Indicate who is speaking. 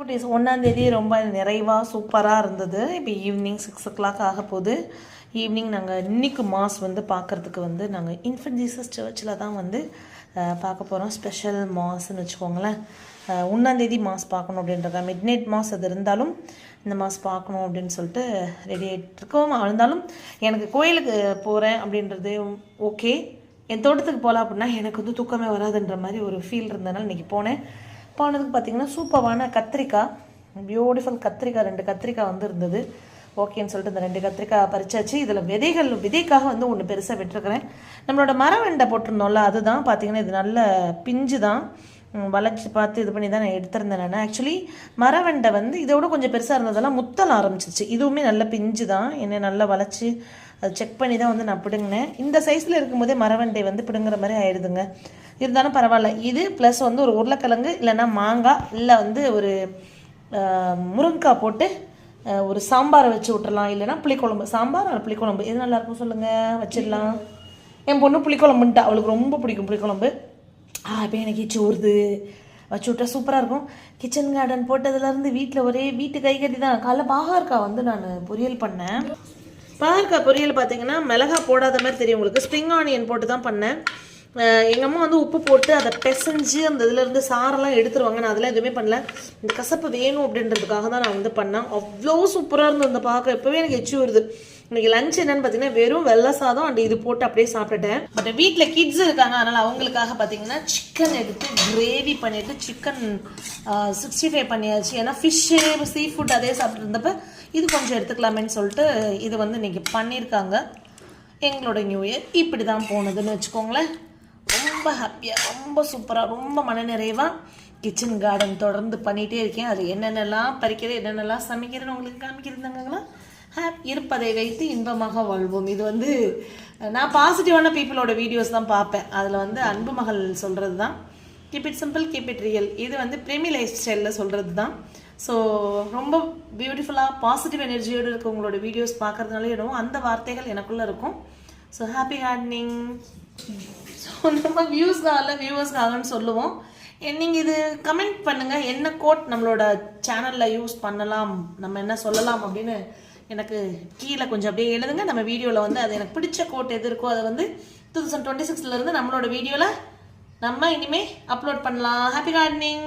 Speaker 1: குட்டீஸ் ஒன்றாந்தேதி ரொம்ப நிறைவாக சூப்பராக இருந்தது. இப்போ ஈவினிங் சிக்ஸ் ஓ கிளாக் ஆக போகுது. ஈவினிங் நாங்கள் இன்னைக்கு மாஸ் வந்து பார்க்குறதுக்கு வந்து நாங்கள் இன்ஃபன்ட் ஜீசஸ் சர்ச்சில் தான் வந்து பார்க்க போகிறோம் ஸ்பெஷல் மாஸ்ன்னு வச்சுக்கோங்களேன். ஒன்றாந்தேதி மாஸ் பார்க்கணும் அப்படின்றத மிட் நைட் மாஸ் அது இருந்தாலும் இந்த மாஸ் பார்க்கணும் அப்படின்னு சொல்லிட்டு ரெடி ஆகிட்டு இருக்கோம். இருந்தாலும் எனக்கு கோயிலுக்கு போகிறேன் அப்படின்றது ஓகே என் தோட்டத்துக்கு போகலாம் அப்படின்னா எனக்கு வந்து தூக்கமே வராதுன்ற மாதிரி ஒரு ஃபீல் இருந்ததுனால இன்றைக்கி போனேன். போனதுக்கு பார்த்தீங்கன்னா சூப்பரான கத்திரிக்காய். பியூட்டிஃபுல் கத்திரிக்காய் ரெண்டு கத்திரிக்காய் வந்து இருந்தது. ஓகேன்னு சொல்லிட்டு இந்த ரெண்டு கத்திரிக்காய் பறிச்சாச்சு. இதில் விதைகள் விதைக்காக வந்து ஒன்று பெருசாக விட்டுருக்குறேன். நம்மளோட மரவெண்டை போட்டிருந்தோம்ல அதுதான். பார்த்தீங்கன்னா இது நல்ல பிஞ்சு தான் வளைச்சி பார்த்து இது பண்ணி தான் நான் எடுத்திருந்தேன் நான். ஆக்சுவலி மரவெண்டை வந்து இதோட கொஞ்சம் பெருசாக இருந்ததெல்லாம் முத்தல் ஆரம்பிச்சிச்சு இதுவுமே நல்ல பிஞ்சு தான் என்னை நல்லா வளைச்சி அது செக் பண்ணி தான் வந்து நான் பிடுங்கினேன். இந்த சைஸில் இருக்கும்போதே மரவண்டை வந்து பிடுங்குற மாதிரி ஆயிடுதுங்க. இருந்தாலும் பரவாயில்ல. இது ப்ளஸ் வந்து ஒரு உருளைக்கிழங்கு இல்லைன்னா மாங்காய் இல்லை வந்து ஒரு ஆஹ், முருங்கைக்காய் போட்டு ஒரு சாம்பாரை வச்சு விட்டுறலாம் இல்லைன்னா புளிக்குழம்பு. சாம்பார் அல்ல புளிக்குழம்பு. எது நல்லாயிருக்கும் சொல்லுங்கள் வச்சிடலாம். என் பொண்ணு புளிக்குழம்புன்ட்டா. அவளுக்கு ரொம்ப பிடிக்கும் புளிக்குழம்பு. ஆ இப்போ எனக்கு சோறுது ஊறுது. வச்சு விட்டா சூப்பராக இருக்கும். கிச்சன் கார்டன் போட்டதுலேருந்து வீட்டில் ஒரே வீட்டு கைகறி தான். காலைல பாகற்காய் வந்து நான் பொரியல் பண்ணேன். பாகற்காய் பொரியல் பார்த்தீங்கன்னா மிளகா போடாத மாதிரி தெரியும் உங்களுக்கு. ஸ்ப்ரிங் ஆனியன் போட்டு தான் பண்ணேன். எங்கள் அம்மா வந்து உப்பு போட்டு அதை பிசைஞ்சு அந்த இதுலேருந்து சாரெல்லாம் எடுத்துருவாங்க. நான் அதெல்லாம் எதுவுமே பண்ணல. இந்த கசப்பு வேணும் அப்படின்றதுக்காக தான் நான் வந்து பண்ணேன். அவ்வளோ சூப்பராக இருந்தது அந்த பார்க்க இப்போவே எனக்கு எச்சு வருது. இன்னைக்கு லஞ்ச் என்னன்னு பார்த்தீங்கன்னா வெறும் வெள்ளை சாதம் அண்ட் இது போட்டு அப்படியே சாப்பிட்டுட்டேன். பட் வீட்டில் கிட்ஸ் இருக்காங்க. அதனால் அவங்களுக்காக பார்த்தீங்கன்னா சிக்கன் எடுத்து கிரேவி பண்ணிட்டு சிக்கன் சிக்ஸ்டி ஃபைவ் பண்ணியாச்சு. ஏன்னா ஃபிஷ்ஷு சீ ஃபுட் அதே சாப்பிட்டு இருந்தப்ப இது கொஞ்சம் எடுத்துக்கலாமேன்னு சொல்லிட்டு இது வந்து இன்னைக்கு பண்ணியிருக்காங்க. எங்களோட நியூ இயர் இப்படி தான் போனதுன்னு வச்சுக்கோங்களேன். ரொம்ப ஹாப்பியாக ரொம்ப சூப்பராக ரொம்ப மனநிறைவாக கிச்சன் கார்டன் தொடர்ந்து பண்ணிகிட்டே இருக்கேன். அது என்னென்னலாம் பறிக்கிறது என்னென்னலாம் சமைக்கிறேன்னு உங்களுக்கு காமிக்கிறதாங்களா ஹாப் இருப்பதை வைத்து இன்பமாக வாழ்வோம். இது வந்து நான் பாசிட்டிவான பீப்புளோட வீடியோஸ் தான் பார்ப்பேன். அதில் வந்து அன்பு மகள் சொல்கிறது தான் keep it simple keep it real இது வந்து பிரேமி லைஃப் ஸ்டைலில் சொல்கிறது தான் ஸோ ரொம்ப பியூட்டிஃபுல்லாக பாசிட்டிவ் எனர்ஜியோடு இருக்கவங்களோட வீடியோஸ் பார்க்குறதுனால என்னவோ அந்த வார்த்தைகள் எனக்குள்ளே இருக்கும். ஸோ ஹாப்பி கார்டனிங் ஸோ நம்ம வியூஸ்க்காக வியூவர்ஸ்க்காகன்னு சொல்லுவோம். நீங்கள் இது கமெண்ட் பண்ணுங்கள் என்ன கோட் நம்மளோட சேனலில் யூஸ் பண்ணலாம்? நம்ம என்ன சொல்லலாம் அப்படின்னு எனக்கு கீழே கொஞ்சம் அப்படியே எழுதுங்க. நம்ம வீடியோவில் வந்து அது எனக்கு பிடிச்ச கோட் எது இருக்கோ அதை வந்து டூ தௌசண்ட் டுவெண்ட்டி சிக்ஸ்லேருந்து நம்மளோட வீடியோவில் நம்ம இனிமேல் அப்லோட் பண்ணலாம். Happy gardening